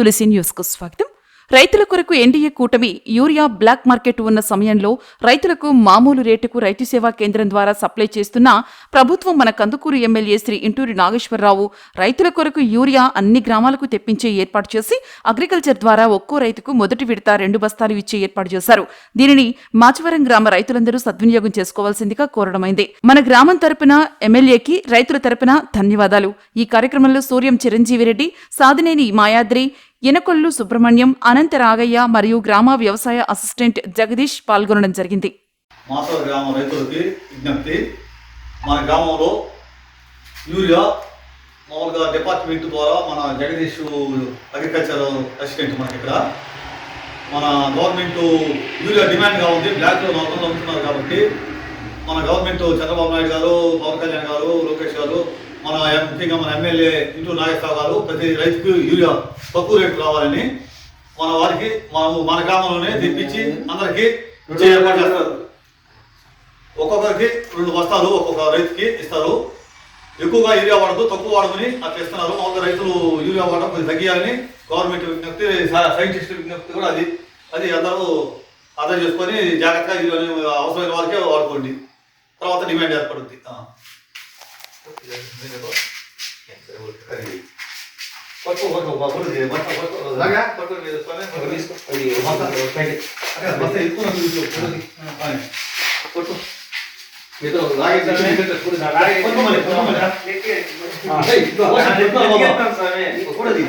తులసి న్యూస్కు స్వాగతం. రైతుల కొరకు ఎన్డీఏ కూటమి యూరియా బ్లాక్ మార్కెట్ ఉన్న సమయంలో రైతులకు మామూలు రేటుకు రైతు సేవా కేంద్రం ద్వారా సప్లై చేస్తున్న ప్రభుత్వం మన కందుకూరు ఎమ్మెల్యే శ్రీ ఇంటూరి నాగేశ్వరరావు రైతుల కొరకు యూరియా అన్ని గ్రామాలకు తెప్పించే ఏర్పాటు చేసి అగ్రికల్చర్ ద్వారా ఒక్కో రైతుకు మొదటి విడత రెండు బస్తాలు ఇచ్చే ఏర్పాటు చేశారు. దీనిని మాచవరం గ్రామ రైతులందరూ సద్వినియోగం చేసుకోవాల్సిందిగా కోరడమైంది. మన గ్రామం తరపున ఎమ్మెల్యేకి రైతుల తరపున ధన్యవాదాలు. ఈ కార్యక్రమంలో సూర్యం చిరంజీవి రెడ్డి మాయాద్రి ఎనకొల్లు సుబ్రహ్మణ్యం అనంత రాగయ్య మరియు గ్రామ వ్యవసాయ అసిస్టెంట్ జగదీష్ పాల్గొనడం జరిగింది. మాసవ గ్రామ రైతులకి విజ్ఞప్తి మన గ్రామంలో యూరియా మామూలుగా డిపార్ట్మెంట్ ద్వారా మన జగదీష్ అగ్రికల్చర్ అసిస్టెంట్ మనకి ఇక్కడ. మన గవర్నమెంట్ యూరియా డిమాండ్గా ఉంది బ్లాక్లో నాలుగు అమ్ముతున్నారు కాబట్టి మన గవర్నమెంట్ చంద్రబాబు నాయుడు గారు పవన్ కళ్యాణ్ గారు లోకేష్ గారు మన మన ఎమ్మెల్యే ఇంటూ నాగేశ్వరరావు గారు ప్రతి రైతుకు యూరియా తక్కువ రేటు కావాలని మన వారికి మనము మన గ్రామంలోనే తెప్పించి అందరికీ ఏర్పాటు చేస్తారు ఒక్కొక్కరికి రెండు బస్తాలు ఒక్కొక్క రైతుకి ఇస్తారు. ఎక్కువగా యూరియా వాడదు తక్కువ వాడమని అది ఇస్తున్నారు. మామూలుగా రైతులు యూరియా వాడడం కొంచెం తగ్గియాలని గవర్నమెంట్ విజ్ఞప్తి సైంటిస్ట్ విజ్ఞప్తి కూడా అది. అది అందరూ అర్థం చేసుకొని జాగ్రత్తగా యూరియా అవసరమైన వారికే వాడుకోండి. తర్వాత డిమాండ్ ఏర్పడుద్ది. పట్టు, పట్టు, పట్టు, ఇది, పట్టు, పట్టు, రాగా, పట్టు, ఇది, స్వామి, పట్టు. అక్కడ బస్తా ఎక్కువ చూసి పట్టుది. ఆ, పట్టు. మీతో లాగేసానే. పట్టు మరి, పట్టు మరి. ఏయ్, ఇదిగో, పట్టు, పట్టు, పట్టు. కూడది.